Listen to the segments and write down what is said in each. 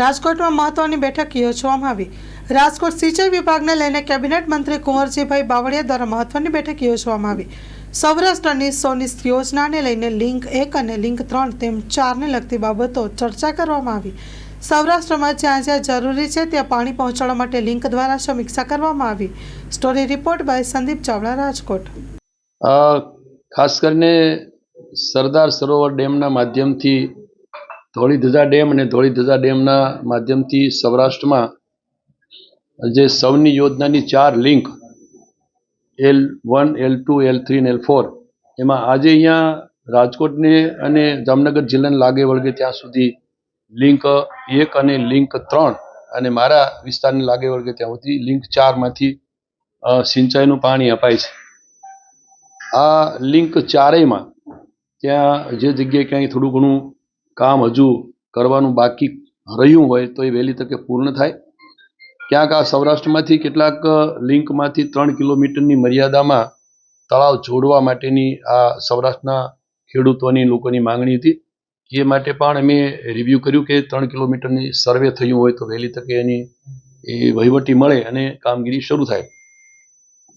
રાજકોટમાં મહત્વની બેઠક યોજવામાં આવી. રાજકોટ સિંચાઈ વિભાગને લઈને કેબિનેટ મંત્રી કુંવરજીભાઈ બાવળિયા દ્વારા મહત્વની બેઠક યોજવામાં આવી. સૌરાષ્ટ્રની સોનિસ યોજનાને લઈને લિંક એક અને લિંક ત્રણ તેમ ચારને લગતી બાબતો ચર્ચા કરવામાં આવી. સૌરાષ્ટ્રમાં જ્યાં જ્યાં જરૂરી છે ત્યાં પાણી પહોંચાડવા માટે લિંક દ્વારા સમીક્ષા કરવામાં આવી. Story report by Sandeep Chavda, Rajkot. ખાસ કરીને સરદાર સરોવર ડેમના માધ્યમથી ધોળીધજા ડેમ અને ધોળીધજા ડેમના માધ્યમથી સૌરાષ્ટ્રમાં જે સૌની યોજનાની ચાર link, L one, L two, L three અને એલ ફોર, એમાં આજે અહીંયા રાજકોટને અને જામનગર જિલ્લાને લાગે વળગે ત્યાં સુધી લિંક એક અને લિંક ત્રણ અને મારા વિસ્તારને લાગે વળગે ત્યાં સુધી લિંક ચારમાંથી સિંચાઈનું પાણી અપાય છે. આ લિંક ચારેયમાં ત્યાં જે જગ્યાએ ક્યાંય થોડું ઘણું કામ હજુ કરવાનું બાકી રહ્યું હોય તો એ વહેલી તકે પૂર્ણ થાય. ક્યાંક આ સૌરાષ્ટ્રમાંથી કેટલાક લિંકમાંથી ત્રણ કિલોમીટરની મર્યાદામાં તળાવ જોડવા માટેની આ સૌરાષ્ટ્રના ખેડૂતોની લોકોની માંગણી હતી. એ માટે પણ અમે રિવ્યૂ કર્યું કે ત્રણ કિલોમીટરની સર્વે થયું હોય તો વહેલી તકે એની, એ વહીવટી મળે અને કામગીરી શરૂ થાય.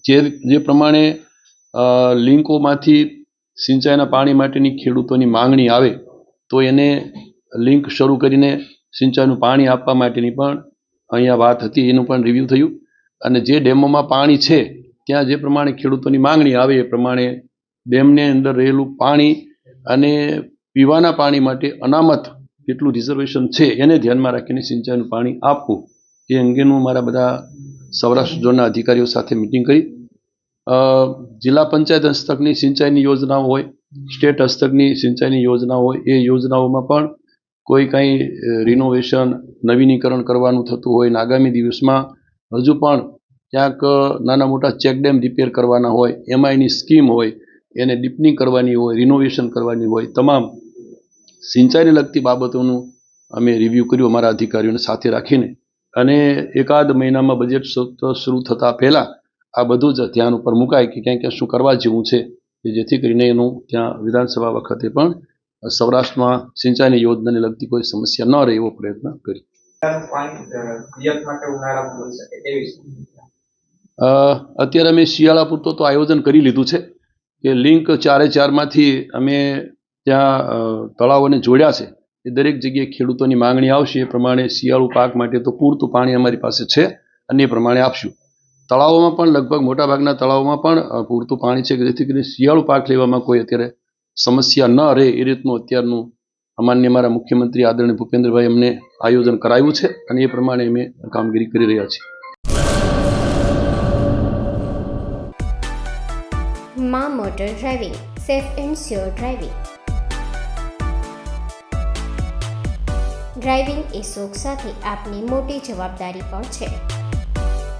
જે જે પ્રમાણે લિંકોમાંથી સિંચાઈના પાણી માટેની ખેડૂતોની માંગણી આવે તો એને લિંક શરૂ કરીને સિંચાઈનું પાણી આપવા માટેની પણ અહીંયા વાત હતી, એનું પણ રિવ્યૂ થયું. અને જે ડેમોમાં પાણી છે, ત્યાં જે પ્રમાણે ખેડૂતોની માંગણી આવે એ પ્રમાણે ડેમની અંદર રહેલું પાણી અને પીવાના પાણી માટે અનામત કેટલું રિઝર્વેશન છે, એને ધ્યાનમાં રાખીને સિંચાઈનું પાણી આપવું. એ અંગેનું મારા બધા સૌરાષ્ટ્ર ઝોનના અધિકારીઓ સાથે મિટિંગ કરી. જિલ્લા પંચાયત હસ્તકની સિંચાઈની યોજનાઓ હોય સ્ટેટ હસ્તકની સિંચાઈની યોજનાઓ હોય, એ યોજનાઓમાં પણ કોઈ કાંઈ રિનોવેશન નવીનીકરણ કરવાનું થતું હોય અને આગામી દિવસમાં હજુ પણ ક્યાંક નાના મોટા ચેક ડેમ રિપેર કરવાના હોય એમાં એની સ્કીમ હોય, એને ડીપનિંગ કરવાની હોય રિનોવેશન કરવાની હોય, તમામ સિંચાઈને લગતી બાબતોનું અમે રિવ્યૂ કર્યું અમારા અધિકારીઓને સાથે રાખીને. અને એકાદ મહિનામાં બજેટ સત્ર શરૂ થતાં પહેલાં આ બધું જ ધ્યાન ઉપર મુકાય કે ક્યાં ક્યાંક શું કરવા જેવું છે. કે જેથી કરીને એનું ત્યાં વિધાનસભા વખતે પણ સૌરાષ્ટ્રમાં સિંચાઈની યોજનાને લગતી કોઈ સમસ્યા ન રહે એવો પ્રયત્ન કરી. અ, પિયત માટે ઉનાળામાં મળી શકે તેવી સુવિધા. અ, અત્યારે અમે શિયાળા પૂરતો તો આયોજન કરી લીધું છે કે લિંક ચારે ચારમાંથી અમે ત્યાં તળાવોને જોડ્યા છે. એ દરેક જગ્યાએ ખેડૂતોની માંગણી આવશે. એ પ્રમાણે શિયાળુ પાક માટે તો પૂરતું પાણી અમારી પાસે છે અને એ પ્રમાણે આપશું. તળાવોમાં પણ લગભગ મોટાભાગના તળાવોમાં પણ પૂરતું પાણી છે જેથી કરીને શિયાળુ પાક લેવામાં કોઈ અત્યારે સમસ્યા ન રહે એ રીતનું અત્યારનું અમાન્ય મારા મુખ્યમંત્રી આદરણીય ભૂપેન્દ્રભાઈ અમને આયોજન કરાવ્યું છે અને એ પ્રમાણે અમે કામગીરી કરી રહ્યા છીએ. મા motor driving, safe and sure driving. Driving એ શોખ સાથે આપની મોટી જવાબદારી પણ છે.